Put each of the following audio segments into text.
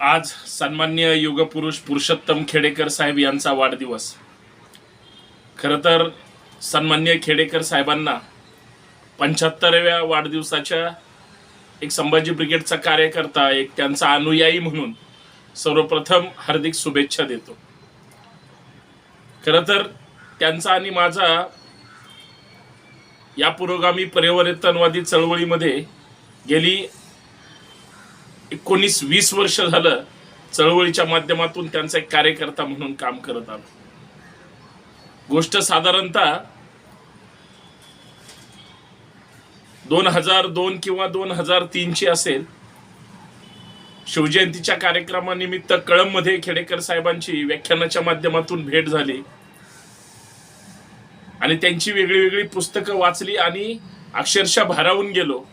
आज सन्मान्य युगपुरुष पुरुषोत्तम खेडेकर साहेब यांचा वाढदिवस. खरं तर सन्मान्य खेडेकर साहेबांना पंच्याहत्तराव्या वाढदिवसाच्या एक संभाजी ब्रिगेडचा कार्यकर्ता एक त्यांचा अनुयायी म्हणून सर्वप्रथम हार्दिक शुभेच्छा देतो. खरं तर त्यांचा आणि माझा या पुरोगामी परिवर्तनवादी चळवळीमध्ये गेली एकोणीस वीस वर्ष झालं चळवळीच्या माध्यमातून त्यांचा एक कार्यकर्ता म्हणून काम करत आलो. गोष्ट साधारणतः दोन हजार दोन किंवा दोन हजार तीनची असेल. शिवजयंतीच्या कार्यक्रमानिमित्त कळंबमध्ये खेडेकर साहेबांची व्याख्यानाच्या माध्यमातून भेट झाली. आणि त्यांची वेगळी वेगळी पुस्तकं वाचली आणि अक्षरशः भारावून गेलो.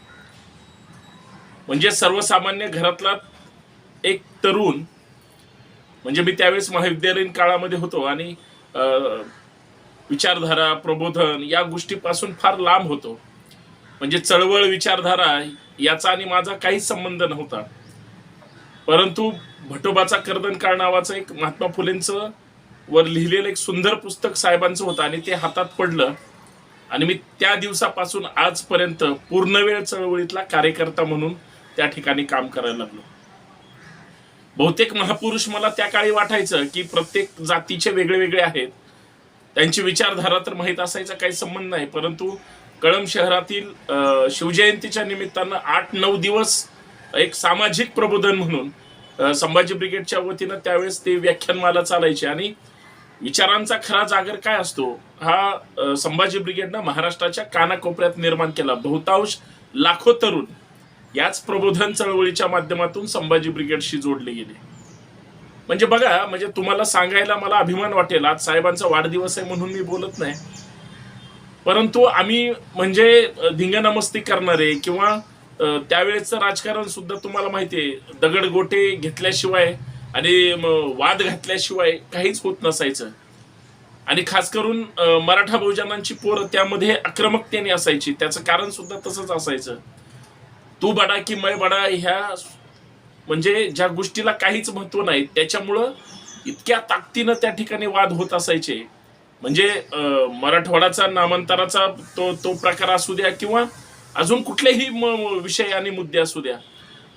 म्हणजे सर्वसामान्य घरातला एक तरुण म्हणजे मी त्यावेळेस महाविद्यालयीन काळामध्ये होतो आणि विचारधारा प्रबोधन या गोष्टीपासून फार लांब होतो. म्हणजे चळवळ विचारधारा याचा आणि माझा काहीच संबंध नव्हता. परंतु भटोबाचा कर्दनकाळ नावाचं एक महात्मा फुलेंचं वर लिहिलेलं एक सुंदर पुस्तक साहेबांचं होतं आणि ते हातात पडलं. आणि मी त्या दिवसापासून आजपर्यंत पूर्णवेळ चळवळीतला कार्यकर्ता म्हणून त्या ठिकाणी काम करायला लागलो. बहुतेक महापुरुष मला त्या काळी वाटायचं की प्रत्येक जातीचे वेगळे वेगळे आहेत. त्यांची विचारधारा तर माहीत असायचा काही संबंध नाही परंतु कळंब शहरातील शिवजयंतीच्या निमित्तानं आठ नऊ दिवस एक सामाजिक प्रबोधन म्हणून संभाजी ब्रिगेडच्या वतीनं त्यावेळेस ते व्याख्यानमाला चालायचे. आणि विचारांचा खरा जागर काय असतो? हा संभाजी ब्रिगेडनं महाराष्ट्राच्या कानाकोपऱ्यात निर्माण केला. बहुतांश लाखो तरुण याच प्रबोधन चळवळीच्या माध्यमातून संभाजी ब्रिगेडशी जोडले गेले. म्हणजे बघा म्हणजे तुम्हाला सांगायला मला अभिमान वाटेल. आज साहेबांचा वाढदिवस आहे म्हणून मी बोलत नाही. परंतु आम्ही म्हणजे अ, धिंगाणामस्ती करणारे किंवा त्यावेळेचं राजकारण सुद्धा तुम्हाला माहिती आहे. दगड गोटे घेतल्याशिवाय आणि वाद घातल्याशिवाय काहीच होत नसायचं. आणि खास करून मराठा बहुजनांची पोरं त्यामध्ये आक्रमकतेने असायची. त्याचं कारण सुद्धा तसंच असायचं. तू बडा की मै बडा ह्या म्हणजे ज्या गोष्टीला काहीच महत्त्व नाही त्याच्यामुळं इतक्या ताकदीनं त्या ठिकाणी वाद होत असायचे. म्हणजे मराठवाडाचा नामांतराचा तो तो प्रकार असू द्या किंवा अजून कुठलेही विषय आणि मुद्दे असू द्या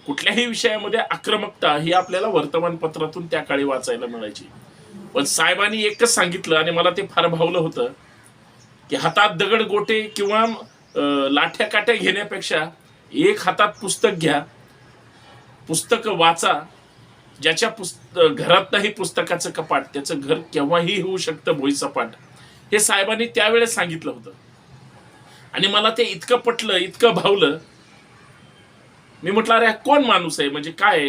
कुठल्याही विषयामध्ये आक्रमकता ही आपल्याला वर्तमानपत्रातून त्या काळी वाचायला मिळायची. पण साहेबांनी एकच सांगितलं आणि मला ते फार भावलं होतं की हातात दगड गोटे किंवा लाठ्या काट्या घेण्यापेक्षा एक हातात पुस्तक घ्या. पुस्तक वाचा. ज्याच्या पुस्त घरात नाही पुस्तकाचं कपाट त्याचं घर केव्हाही होऊ शकतं भोईसपाट. हे साहेबांनी त्यावेळेस सांगितलं होतं. आणि मला ते इतकं पटलं इतकं भावलं. मी म्हटलं अरे कोण माणूस आहे? म्हणजे काय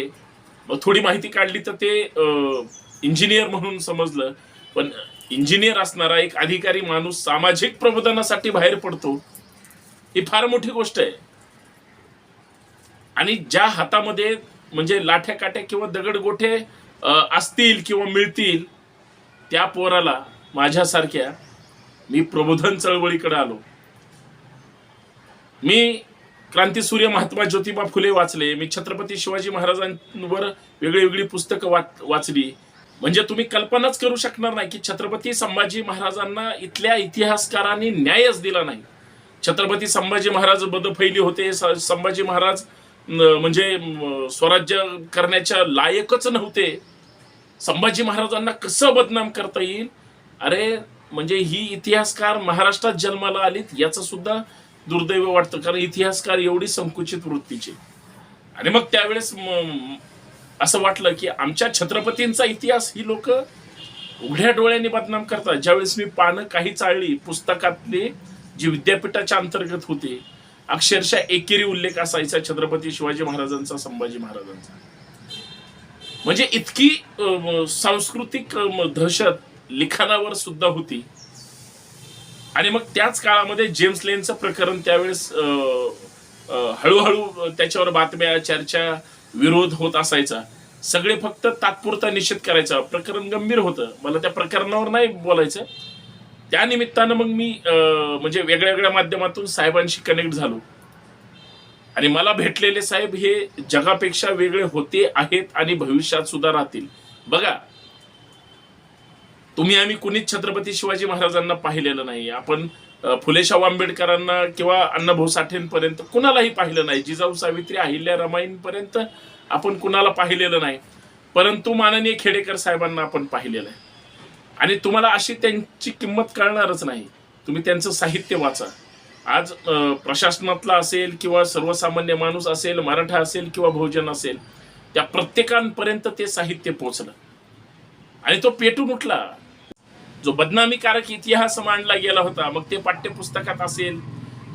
थोडी माहिती काढली तर ते इंजिनियर म्हणून समजलं. पण इंजिनियर असणारा एक अधिकारी माणूस सामाजिक प्रबोधनासाठी बाहेर पडतो ही फार मोठी गोष्ट आहे. आणि ज्या हातामध्ये म्हणजे लाठ्या काट्या किंवा दगड गोठे असतील किंवा मिळतील त्या पोराला माझ्यासारख्या मी प्रबोधन चळवळीकडे आलो. मी क्रांतीसूर्य महात्मा ज्योतिबा फुले वाचले मी छत्रपती शिवाजी महाराजांवर वेगळी वेगळी पुस्तकं वाच वाचली. म्हणजे तुम्ही कल्पनाच करू शकणार नाही की छत्रपती संभाजी महाराजांना इथल्या इतिहासकारांनी न्यायच दिला नाही. छत्रपती संभाजी महाराज बदफैली होते संभाजी महाराज म्हणजे स्वराज्य करण्याच्या लायकच नव्हते. संभाजी महाराजांना कसं बदनाम करता येईल? अरे म्हणजे ही इतिहासकार महाराष्ट्रात जन्माला आलीत याचं सुद्धा दुर्दैव वाटतं कारण इतिहासकार एवढी संकुचित वृत्तीचे. आणि मग त्यावेळेस असं वाटलं की आमच्या छत्रपतींचा इतिहास ही लोक उघड्या डोळ्यांनी बदनाम करतात. ज्यावेळेस मी पानं काही चाळली पुस्तकातले जी विद्यापीठाच्या अंतर्गत होते अक्षरशः एकेरी उल्लेख असायचा छत्रपती शिवाजी महाराजांचा संभाजी महाराजांचा. म्हणजे इतकी सांस्कृतिक दहशत लिखाणावर सुद्धा होती. आणि मग त्याच काळामध्ये जेम्स लेनचं प्रकरण त्यावेळेस हळूहळू त्याच्यावर बातम्या चर्चा विरोध होत असायचा. सगळे फक्त तात्पुरता निषेध करायचा. प्रकरण गंभीर होतं. मला त्या प्रकरणावर नाही बोलायचं. त्या निमित्तानं मग मी अं, म्हणजे वेगळ्या वेगळ्या माध्यमातून साहेबांशी कनेक्ट झालो. आणि मला भेटलेले साहेब हे जगापेक्षा वेगळे होते आहेत आणि भविष्यात सुद्धा राहतील. बघा तुम्ही आम्ही कुणीच छत्रपती शिवाजी महाराजांना पाहिलेलं नाही आपण फुलेशाह आंबेडकरांना किंवा अण्णाभाऊ साठेंपर्यंत कुणालाही पाहिलं नाही. जिजाऊ सावित्री अहिल्या रमाईंपर्यंत आपण कुणाला पाहिलेलं नाही. परंतु माननीय खेडेकर साहेबांना आपण पाहिलेलं आहे. आणि तुम्हाला अशी त्यांची किंमत कळणारच नाही. तुम्ही त्यांचं साहित्य वाचा. आज प्रशासनातला असेल किंवा सर्वसामान्य माणूस असेल मराठा असेल किंवा बहुजन असेल त्या प्रत्येकांपर्यंत ते साहित्य पोचलं आणि तो पेटून उठला. जो बदनामीकारक इतिहास मांडला गेला होता मग ते पाठ्यपुस्तकात असेल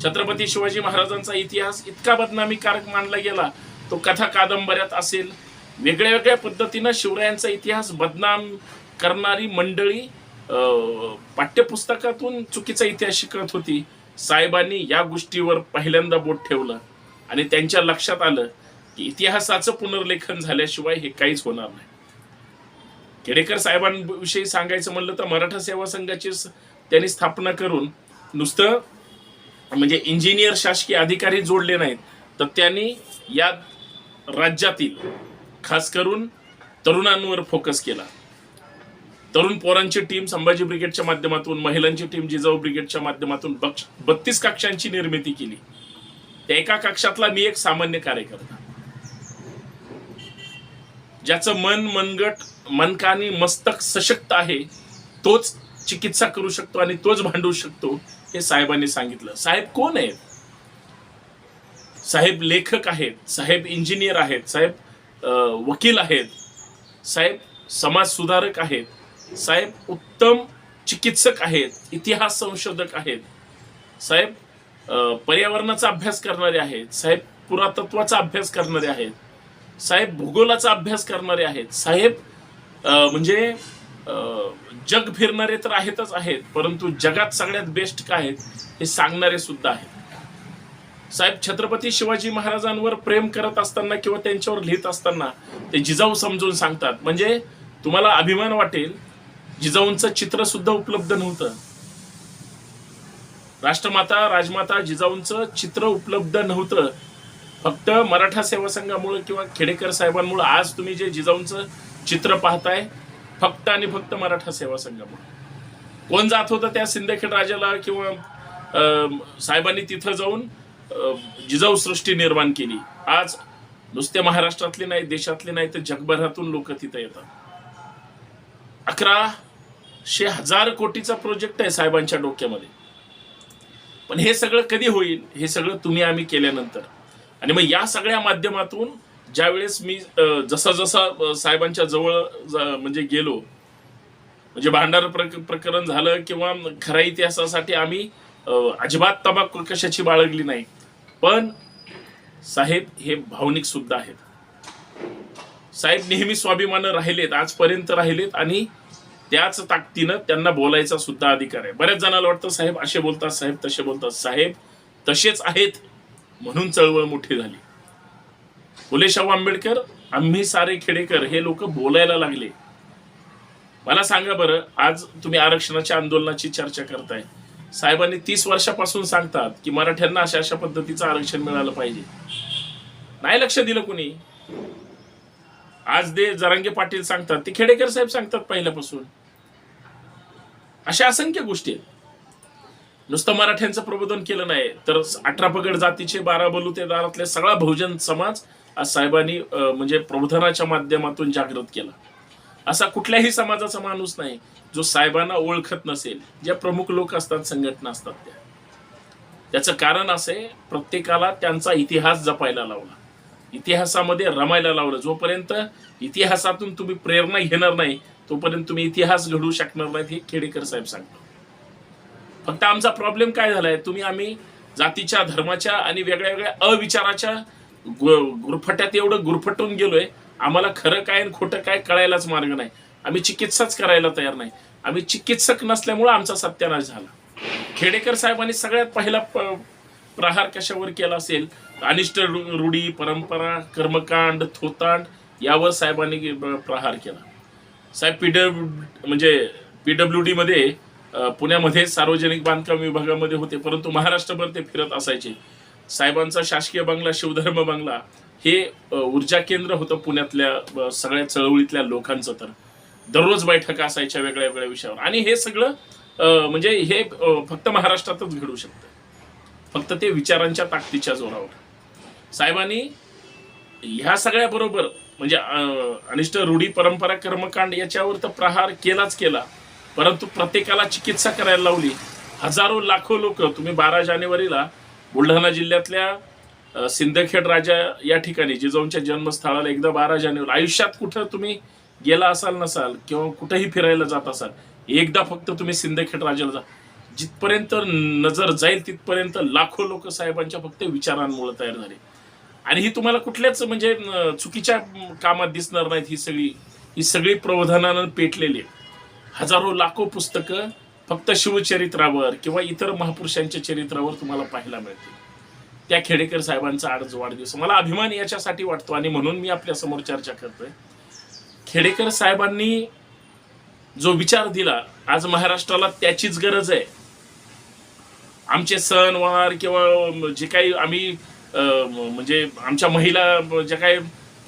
छत्रपती शिवाजी महाराजांचा इतिहास इतका बदनामीकारक मांडला गेला तो कथा कादंबऱ्यात असेल वेगळ्या वेगळ्या पद्धतीनं शिवरायांचा इतिहास बदनाम करणारी मंडळी अं, पाठ्यपुस्तकातून चुकीचा इतिहास शिकत होती. साहेबांनी या गोष्टीवर पहिल्यांदा बोट ठेवलं आणि त्यांच्या लक्षात आलं की इतिहासाचं पुनर्लेखन झाल्याशिवाय हे काहीच होणार नाही. केडेकर साहेबांविषयी सांगायचं म्हणलं तर मराठा सेवा संघाची त्यांनी स्थापना करून नुसतं म्हणजे इंजिनियर शासकीय अधिकारी जोडले नाहीत तर त्यांनी या राज्यातील खास करून तरुणांवर फोकस केला. तरुण पोरांची टीम संभाजी ब्रिगेडच्या माध्यमातून महिलांची टीम जिजाऊ ब्रिगेडच्या माध्यमातून बत्तीस कक्षांची निर्मिती केली. त्या एका कक्षातला मी एक सामान्य कार्यकर्ता. ज्याचं मन मनगट मनकानी मस्तक सशक्त आहे तोच चिकित्सा करू शकतो आणि तोच भांडू शकतो हे साहेबांनी सांगितलं. साहेब कोण आहेत? साहेब लेखक आहेत साहेब इंजिनियर आहेत साहेब वकील आहेत साहेब समाज सुधारक आहेत साहेब उत्तम चिकित्सक आहेत इतिहास संशोधक आहेत. साहेब पर्यावरणाचा अभ्यास करणारे आहेत. साहेब पुरातत्वाचा अभ्यास करणारे आहेत. साहेब भूगोलाचा अभ्यास करणारे आहेत. साहेब म्हणजे जग फिरणारे तर आहेतच आहेत परंतु जगात सगळ्यात बेस्ट काय आहेत हे सांगणारे सुद्धा आहेत. साहेब छत्रपती शिवाजी महाराजांवर प्रेम करत असताना किंवा त्यांच्यावर लिहित असताना ते जिजाऊ समजून सांगतात. म्हणजे तुम्हाला अभिमान वाटेल जिजाऊंचं चित्र सुद्धा उपलब्ध नव्हतं. राष्ट्रमाता राजमाता जिजाऊंचं चित्र उपलब्ध नव्हतं. फक्त मराठा सेवा संघामुळे किंवा खेडेकर साहेबांमुळे आज तुम्ही जे जिजाऊंचं चित्र पाहताय फक्त आणि फक्त मराठा सेवा संघामुळे. कोण जात होतं त्या सिंदखेड राजाला किंवा अं, साहेबांनी तिथं जाऊन जिजाऊ सृष्टी निर्माण केली. आज नुसते महाराष्ट्रातले नाही देशातले नाही तर जगभरातून लोक तिथं येतात. अकरा शे हजार कोटीचा प्रोजेक्ट आहे साहेबांच्या डोक्यामध्ये. पण हे सगळं कधी होईल? हे सगळं तुम्ही आम्ही केल्यानंतर. आणि मग या सगळ्या माध्यमातून ज्यावेळेस मी जसा जसा साहेबांच्या जवळ म्हणजे गेलो म्हणजे भांडार प्रकरण झालं किंवा खऱ्या इतिहासासाठी आम्ही अजिबात तबाक कशाची बाळगली नाही. पण साहेब हे भावनिक सुद्धा आहेत. साहेब नेहमी स्वाभिमान राहिलेत आजपर्यंत राहिलेत आणि त्याच ताकदीनं त्यांना बोलायचा सुद्धा अधिकार आहे. बऱ्याच जणांना वाटतं साहेब असे बोलतात साहेब तसे बोलतात. साहेब तसेच आहेत म्हणून चळवळ मोठी झाली. फुले शाहू आंबेडकर आम्ही सारे खेडेकर हे लोक बोलायला लागले. मला सांगा बरं आज तुम्ही आरक्षणाच्या आंदोलनाची चर्चा करताय. साहेबांनी तीस वर्षापासून सांगतात की मराठ्यांना अशा अशा पद्धतीचं आरक्षण मिळालं पाहिजे. नाही लक्ष दिलं कुणी? आज दे जरांगे पाटील सांगतात. ते खेडेकर साहेब सांगतात पहिल्यापासून. अशा असंख्य गोष्टी आहेत. नुसतं मराठ्यांचं प्रबोधन केलं नाही तर अठरा पगड जातीचे बारा बलुतेदारातले सगळा बहुजन समाज आज साहेबांनी म्हणजे प्रबोधनाच्या माध्यमातून जागृत केला. असा कुठल्याही समाजाचा माणूस नाही जो साहेबांना ओळखत नसेल. ज्या प्रमुख लोक असतात संघटना असतात त्या. त्याचं कारण असे प्रत्येकाला त्यांचा इतिहास जपायला लावला. इतिहासामध्ये रमायला लावलं. जोपर्यंत इतिहासातून तुम्ही प्रेरणा घेणार नाही तोपर्यंत तुम्ही इतिहास घडवू शकणार नाहीत हे खेडेकर साहेब सांगतो. फक्त आमचा प्रॉब्लेम काय झालाय? तुम्ही आम्ही जातीच्या धर्माच्या आणि वेगळ्या वेगळ्या अविचाराच्या गुरफट्यात एवढं गुरफटून गेलोय. आम्हाला खरं काय आणि खोटं काय कळायलाच मार्ग नाही. आम्ही चिकित्साच करायला तयार नाही. आम्ही चिकित्सक नसल्यामुळे आमचा सत्यानाश झाला. खेडेकर साहेबांनी सगळ्यात पहिला प्रहार कशावर केला असेल? अनिष्ट रूढी परंपरा कर्मकांड थोतांड यावर साहेबांनी प्रहार केला. साहेब पीडब्ल्यू म्हणजे पीडब्ल्यू डी मध्ये पुण्यामध्ये सार्वजनिक बांधकाम विभागामध्ये होते परंतु महाराष्ट्रभर ते फिरत असायचे. साहेबांचा शासकीय बंगला शिवधर्म बंगला हे ऊर्जा केंद्र होतं पुण्यातल्या सगळ्या चळवळीतल्या लोकांचं तर. दररोज बैठका असायच्या वेगळ्या वेगळ्या विषयावर. आणि हे सगळं म्हणजे हे फक्त महाराष्ट्रातच घडू शकतं. फक्त ते विचारांच्या ताकदीच्या जोरावर. साहेबांनी ह्या सगळ्या बरोबर म्हणजे अनिष्ट रूढी परंपरा कर्मकांड याच्यावर तर प्रहार केलाच केला. परंतु प्रत्येकाला चिकित्सा करायला लावली. हजारो लाखो लोक तुम्ही बारा जानेवारीला बुलढाणा जिल्ह्यातल्या सिंदखेड राजा या ठिकाणी जिजाऊंच्या जन्मस्थळाला एकदा बारा जानेवारी आयुष्यात कुठं तुम्ही गेला असाल नसाल किंवा कुठंही फिरायला जात असाल एकदा फक्त तुम्ही सिंदखेड राजाला जा. जिथपर्यंत नजर जाईल तिथपर्यंत लाखो लोक साहेबांच्या फक्त विचारांमुळे तयार झाले. आणि ही तुम्हाला कुठल्याच म्हणजे चुकीच्या कामात दिसणार नाहीत ही सगळी ही सगळी प्रबोधनानं पेटलेली हजारो लाखो पुस्तकं फक्त शिवचरित्रावर किंवा इतर महापुरुषांच्या चरित्रावर तुम्हाला पाहायला मिळतील. त्या खेडेकर साहेबांचा आज वाढदिवस. मला अभिमान याच्यासाठी वाटतो आणि म्हणून मी आपल्यासमोर चर्चा करतोय. खेडेकर साहेबांनी जो विचार दिला आज महाराष्ट्राला त्याचीच गरज आहे. आमचे सणवार किंवा जे काही आम्ही म्हणजे आमच्या महिला ज्या काही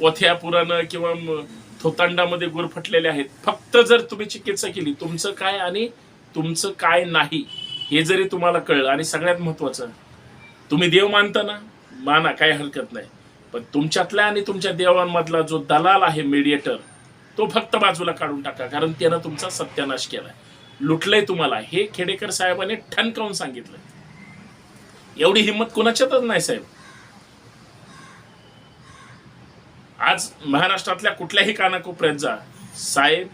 पोथ्या पुराणं किंवा थोतांडामध्ये थोतांडामध्ये गुरफटलेले आहेत फक्त जर तुम्ही चिकित्सा केली तुमचं काय आणि तुमचं काय नाही हे जरी तुम्हाला कळलं आणि सगळ्यात महत्वाचं तुम्ही देव मानता ना माना काही हरकत नाही. पण तुमच्यातल्या आणि तुमच्या देवांमधला जो दलाल आहे मीडिएटर तो फक्त बाजूला काढून टाका कारण त्यानं तुमचा सत्यानाश केलाय. लुटलंय तुम्हाला हे खेडेकर साहेबांनी ठणकावून सांगितलं एवढी हिंमत कोणाच्यातच नाही साहेब. आज महाराष्ट्रातल्या कुठल्याही कानाकोपऱ्यात जा. साहेब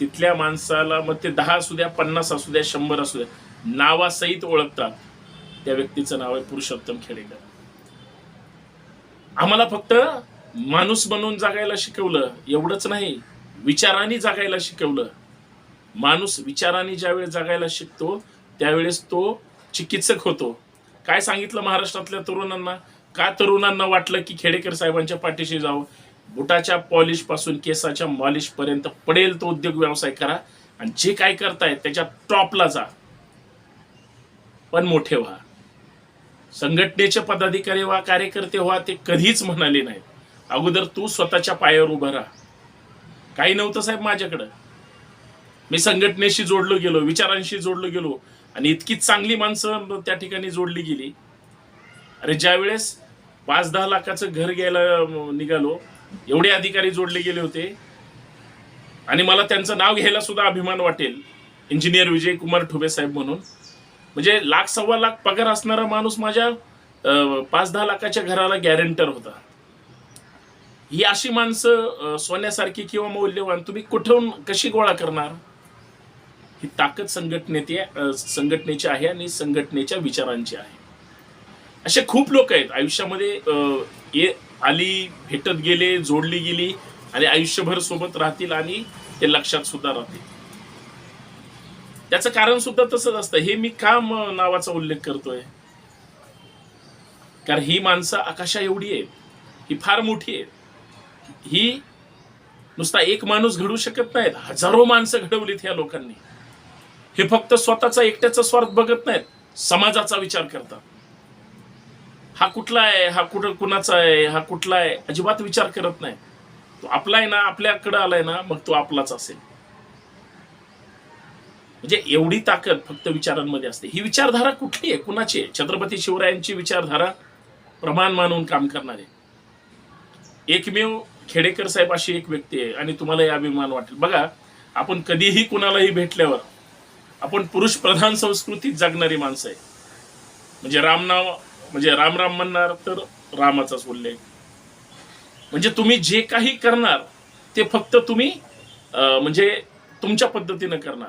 तिथल्या माणसाला मग ते दहा असू द्या पन्नास असू द्या शंभर असू द्या नावासहित ओळखतात. त्या व्यक्तीचं नाव आहे पुरुषोत्तम खेडेकर. आम्हाला फक्त माणूस बनवून जगायला शिकवलं एवढंच नाही विचारांनी जगायला शिकवलं. माणूस विचारांनी ज्यावेळेस जगायला शिकतो त्यावेळेस तो चिकित्सक होतो. काय सांगितलं महाराष्ट्रातल्या तरुणांना? का तरुणांना वाटलं की खेडेकर साहेबांच्या पाठीशी जावं? बुटाच्या पॉलिशपासून केसाच्या मॉलिश पर्यंत पडेल तो उद्योग व्यवसाय करा. आणि जे काय करताय त्याच्या टॉपला जा. पण मोठे व्हा. संघटनेचे पदाधिकारी व्हा कार्यकर्ते व्हा ते कधीच म्हणाले नाहीत. अगोदर तू स्वतःच्या पायावर उभं राहा. काही नव्हतं साहेब माझ्याकडं. मी संघटनेशी जोडलो गेलो विचारांशी जोडलो गेलो आणि इतकी चांगली माणसं त्या ठिकाणी जोडली गेली. अरे ज्यावेळेस पाच दहा लाखाचं घर घ्यायला निघालो एवढे अधिकारी जोडले गेले होते. आणि मला त्यांचं नाव घ्यायला सुद्धा अभिमान वाटेल इंजिनियर विजय कुमार ठुबे साहेब म्हणून. म्हणजे लाख सव्वा लाख पगार असणारा माणूस माझ्या पाच दहा लाखाच्या घराला गॅरंटर होता. ही अशी माणसं सोन्यासारखी किंवा मौल्यवान तुम्ही कुठून कशी गोळा करणार? ही ताकद संघटनेची संघटनेची आहे आणि संघटनेच्या विचारांची आहे. असे खूप लोक आहेत. आयुष्यामध्ये आली भेटत गेले जोडली गेली आणि आयुष्यभर सोबत राहतील आणि ते लक्षात सुद्धा राहतील. त्याचं कारण सुद्धा तसंच असतं. हे मी काम नावाचा उल्लेख करतोय? कारण ही माणसं आकाशा एवढी आहेत. ही फार मोठी आहेत. ही नुसता एक माणूस घडू शकत नाहीत. हजारो माणसं घडवलीत ह्या लोकांनी. हे फक्त स्वतःचा एकट्याचा स्वार्थ बघत नाहीत. समाजाचा विचार करतात. हा कुठला आहे? हा कुठं कुणाचा आहे? हा कुठला आहे? अजिबात विचार करत नाही. तो आपला आहे ना आपल्याकडं आलाय ना मग तो आपलाच असेल. म्हणजे एवढी ताकद फक्त विचारांमध्ये असते. ही विचारधारा कुठली आहे? कुणाची आहे? छत्रपती शिवरायांची विचारधारा प्रमाण मानून काम करणारे. एकमेव खेडेकर साहेब अशी एक व्यक्ती आहे आणि तुम्हालाही अभिमान वाटेल. बघा आपण कधीही कुणालाही भेटल्यावर आपण पुरुष प्रधान संस्कृतीत जगणारी माणसं आहे. म्हणजे रामनाव म्हणजे राम राम म्हणणार तर रामाचाच उल्लेख. म्हणजे तुम्ही जे काही करणार ते फक्त तुम्ही म्हणजे तुमच्या पद्धतीनं करणार.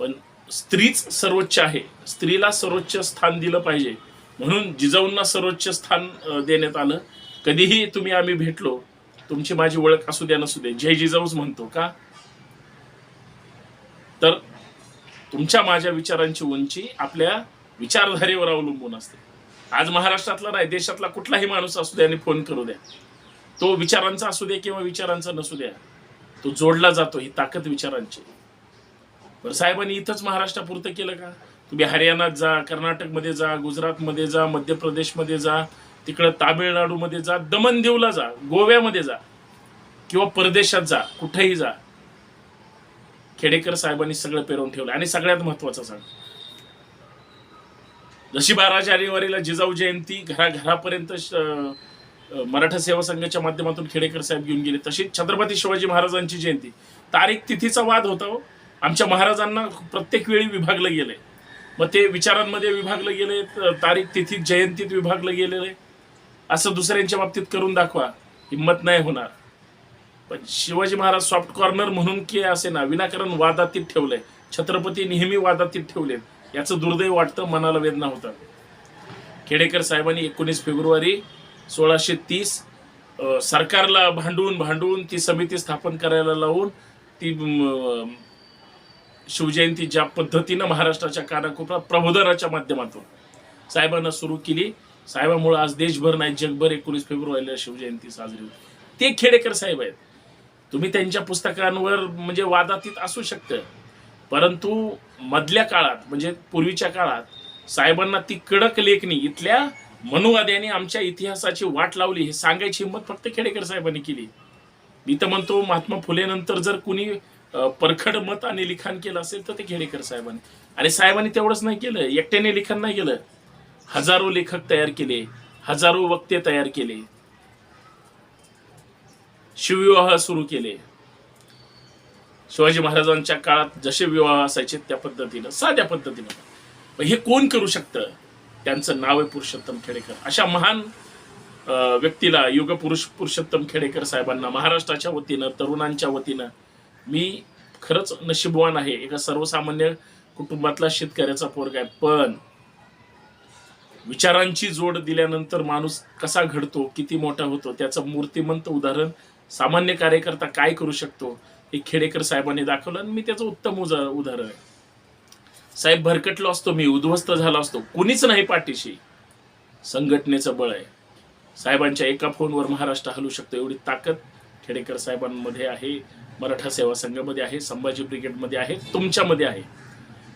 पण स्त्रीच सर्वोच्च आहे. स्त्रीला सर्वोच्च स्थान दिलं पाहिजे. म्हणून जिजाऊंना सर्वोच्च स्थान देण्यात आलं. कधीही तुम्ही आम्ही भेटलो तुमची माझी ओळख असू द्या नसू दे जय जिजाऊच म्हणतो का? तर तुमच्या माझ्या विचारांची उंची आपल्या विचारधारेवर अवलंबून असते. आज महाराष्ट्रातला नाही देशातला कुठलाही माणूस असू द्या आणि फोन करू द्या. तो विचारांचा असू दे किंवा विचारांचा नसू द्या तो जोडला जातो ही ताकद विचारांची. बरं साहेबांनी इथंच महाराष्ट्रापुरतं केलं का? तुम्ही हरियाणात जा कर्नाटकमध्ये जा गुजरातमध्ये जा मध्य प्रदेशमध्ये जा तिकडं तामिळनाडूमध्ये जा दमन देवला जा गोव्यामध्ये जा किंवा परदेशात जा कुठेही जा. खेडेकर साहेबांनी सगळं पेरवून ठेवलं. आणि सगळ्यात महत्वाचं सांग जशी बारा जानेवारीला जिजाऊ जयंती घराघरापर्यंत श- मराठा सेवा संघाच्या माध्यमातून खेडेकर साहेब घेऊन गेले. तशीच छत्रपती शिवाजी महाराजांची जयंती. तारीख तिथीचा वाद होता हो. आमच्या महाराजांना प्रत्येक वेळी विभागलं गेलंय. मग ते विचारांमध्ये विभागलं गेले तारीख तिथी जयंतीत विभागलं गेलेलं असं दुसऱ्यांच्या बाबतीत करून दाखवा. हिंमत नाही होणार. पण शिवाजी महाराज सॉफ्ट कॉर्नर म्हणून की असे ना विनाकारण वादातीत ठेवलंय. छत्रपती नेहमी वादातीत आहेत याचं दुर्दैव वाटतं मनाला वेदना होतात खेडेकर साहेबांनी एकोणीस फेब्रुवारी सोळाशे तीस सरकारला भांडून भांडून ती समिती स्थापन करायला लावून ती शिवजयंती ज्या पद्धतीनं महाराष्ट्राच्या कानाकोपऱ्यात प्रबोधनाच्या माध्यमातून साहेबांना सुरू केली. साहेबामुळे आज देशभर नाही जगभर एकोणीस फेब्रुवारीला शिवजयंती साजरी होती. ते खेडेकर साहेब आहेत. तुम्ही त्यांच्या पुस्तकांवर म्हणजे वादातीत असू शकतं. परंतु मधल्या काळात म्हणजे पूर्वीच्या काळात साहेबांना ती कडक लेखणी इथल्या मनुवाद्याने आमच्या इतिहासाची वाट लावली हे सांगायची हिंमत फक्त खेडेकर साहेबांनी केली. मी तर म्हणतो महात्मा फुलेनंतर जर कुणी परखड मत आणि लिखाण केलं असेल तर ते खेडेकर साहेबांनी. आणि साहेबांनी तेवढंच नाही केलं एकट्याने लिखाण नाही केलं. हजारो लेखक तयार केले हजारो वक्ते तयार केले. शिवविवाह सुरू केले. शिवाजी महाराजांच्या काळात जसे विवाह असायचे त्या पद्धतीनं साध्या पद्धतीनं. हे कोण करू शकतं? त्यांचं नाव आहे पुरुषोत्तम खेडेकर. अशा महान व्यक्तीला युग पुरुष पुरुषोत्तम खेडेकर साहेबांना महाराष्ट्राच्या वतीनं तरुणांच्या वतीनं मी खरंच नशीबवान आहे. एका सर्वसामान्य कुटुंबातला शेतकऱ्याचा पोरग आहे. पण विचारांची जोड दिल्यानंतर माणूस कसा घडतो किती मोठा होतो त्याचं मूर्तिमंत उदाहरण सामान्य कार्यकर्ता काय करू शकतो? हे खेडेकर साहेबांनी दाखवलं आणि मी त्याचं उत्तम उजा- उदाहरण आहे. साहेब भरकटलो असतो मी उद्ध्वस्त झालो असतो. कुणीच नाही पाठीशी. संघटनेचं बळ आहे. साहेबांच्या एका फोनवर महाराष्ट्र हलू शकतो एवढी ताकद खेडेकर साहेबांमध्ये आहे मराठा सेवा संघामध्ये आहे संभाजी ब्रिगेडमध्ये आहे तुमच्यामध्ये आहे.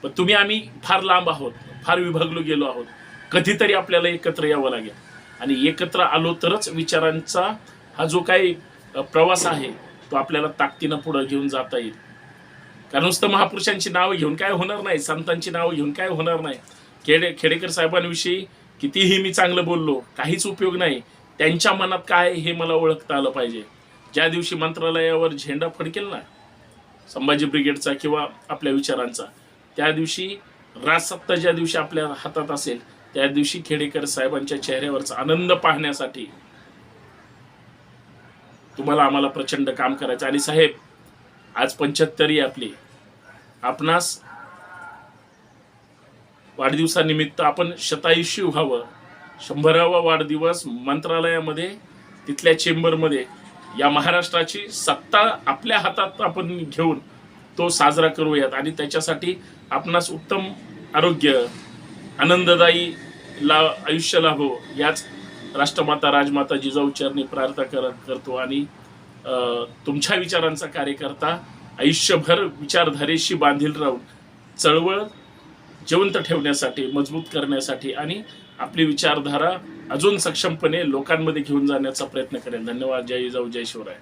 पण तुम्ही आम्ही फार लांब आहोत फार विभागलो गेलो आहोत. कधीतरी आपल्याला एकत्र यावं लागेल. आणि एकत्र आलो तरच विचारांचा हा जो काही प्रवास आहे तो आपल्याला ताकदीनं पुढं घेऊन जाता येईल. कारण नुसतं महापुरुषांची नावं घेऊन काय होणार नाही संतांची नावं घेऊन काय होणार नाही. खेडे खेडेकर साहेबांविषयी कितीही मी चांगलं बोललो काहीच उपयोग नाही. त्यांच्या मनात काय हे मला ओळखता आलं पाहिजे. ज्या दिवशी मंत्रालयावर झेंडा फडकेल ना संभाजी ब्रिगेडचा किंवा आपल्या विचारांचा त्या दिवशी राजसत्ता ज्या दिवशी आपल्या हातात असेल त्या दिवशी खेडेकर साहेबांच्या चेहऱ्यावरचा आनंद पाहण्यासाठी तुम्हाला आम्हाला प्रचंड काम करायचं. आणि साहेब आज पंच्याहत्तरी आपली. आपणास वाढदिवसानिमित्त आपण शतायुषी व्हावं. शंभरावा वाढदिवस मंत्रालयामध्ये तिथल्या चेंबरमध्ये या महाराष्ट्राची सत्ता आपल्या हातात आपण घेऊन तो साजरा करूयात. आणि त्याच्यासाठी आपणास उत्तम आरोग्य आनंददायी ला आयुष्य लाभो याच राष्ट्रमाता राजमाता जिजाऊ चरणी प्रार्थना कर करतो आणि तुमच्या विचारांचा कार्यकर्ता आयुष्यभर विचारधारेशी बांधील राहून चळवळ जिवंत ठेवण्यासाठी मजबूत करण्यासाठी आणि आपली विचारधारा अजून सक्षमपणे लोकांमध्ये घेऊन जाण्याचा प्रयत्न करेल. धन्यवाद. जय जिजाऊ जय शिवराय.